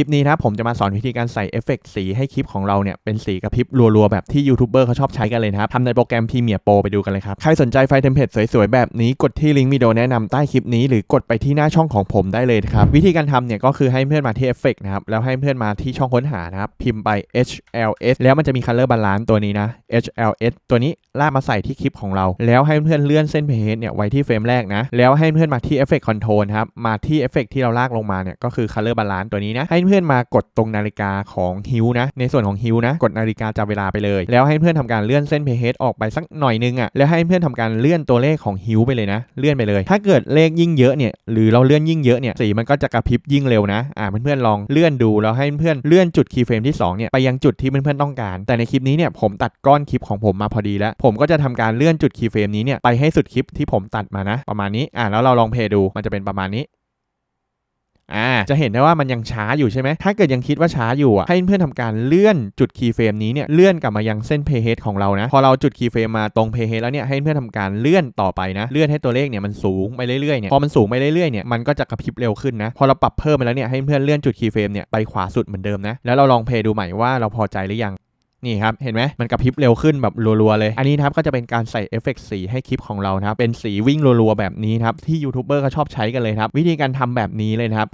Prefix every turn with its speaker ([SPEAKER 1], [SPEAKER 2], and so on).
[SPEAKER 1] ลิปนี้นะครับผมจะมาสอนวิธีการใส่เอฟเฟกต์สีให้คลิปของเราเนี่ยเป็นสีกระพริบรัวๆ แบบที่ยูทูบเบอร์เขาชอบใช้กันเลยนะครับทำในโปรแกรม Premiere Pro ไปดูกันเลยครับ ใครสนใจไฟเทมเพลตสวยๆ แบบนี้กดที่ลิงก์วิดีโอแนะนำใต้คลิปนี้หรือกดไปที่หน้าช่องของผมได้เลยครับ วิธีการทำเนี่ยก็คือให้เพื่อนมาที่เอฟเฟกต์นะครับ แล้วให้เพื่อนมาที่ช่องค้นหานะครับ พิมพ์ไป HLS แล้วมันจะมี Color Balance ตัวนี้นะ HLS ตัวนี้ลากมาใส่ที่คลิปของเรา แล้วให้เพื่อนเลื่อนเส้นเพจเนี่ยไว้ที่เฟรมแรกนะแล้วให้เพื่อนมาที่ Effect Control ครับมาที่เอฟเฟกที่เราลากลงมาเนี่ยก็คือ Color Balance ตัวนี้นะให้เพื่อนมากดตรงนาฬิกาของฮิวนะ ในส่วนของฮิวนะกดนาฬิกาจับเวลาไปเลย แล้วให้เพื่อนทำการเลื่อนเส้นเพจออกไปสักหน่อยนึงอะแล้วให้เพื่อนทำการเลื่อนตัวเลขของฮิวไปเลยนะ เลื่อนไปเลย ถ้าเกิดเลขยิ่งเยอะเนี่ยหรือเราเลื่อนยิ่งเยอะเนี่ยสีมันก็จะกระพริบยิ่งเร็วนะอ่าเพื่อนๆลองเลื่อนดูแล้วให้เพื่อนเลื่อนจุดคีย์เฟรมที่สองเนี่ยไปยังจุดที่เพื่อนๆต้องการ แต่ในคลิปนี้เนี่ยผมตัดก้อนคลิปของผมมาพอดีแล้ว ผมก็จะทำการเลื่อนจุดคีย์เฟรมนี้เนี่ยไปให้สุดคลิปที่ผมตัดมานะ ประมาณนี้อ่าแล้วเราลองเพย์ดูมันจะเป็นประมาณนี้ อ่าจะเห็นได้ว่ามันยังช้าอยู่ใช่ไหมถ้าเกิดยังคิดว่าช้าอยู่อะให้เพื่อนทำการเลื่อนจุดคีย์เฟรมนี้เนี่ยเลื่อนกลับมายังเส้นเพย์เฮดของเรานะพอเราจุดคีย์เฟรมมาตรงเพย์เฮดแล้วเนี่ยให้เพื่อนทำการเลื่อนต่อไปนะเลื่อนให้ตัวเลขเนี่ยมันสูงไปเรื่อยๆเนี่ยพอมันสูงไปเรื่อยๆเนี่ยมันก็จะกระพริบเร็วขึ้นนะพอเราปรับเพิ่มไปแล้วเนี่ยให้เพื่อนเลื่อนจุดคีย์เฟรมเนี่ยไปขวาสุดเหมือนเดิมนะแล้วเราลองเพย์ดูใหม่ว่าเราพอใจหรือยังนี่ครับ เห็นไหมมันกระพริบเร็วขึ้นแบบรัว ๆ เลย อันนี้ครับก็จะเป็นการใส่เอฟเฟกสีให้คลิปของเรานะครับ เป็นสีวิ่งรัว ๆ แบบนี้ครับ ที่ยูทูบเบอร์เขาชอบใช้กันเลยครับ วิธีการทำแบบนี้เลยครับ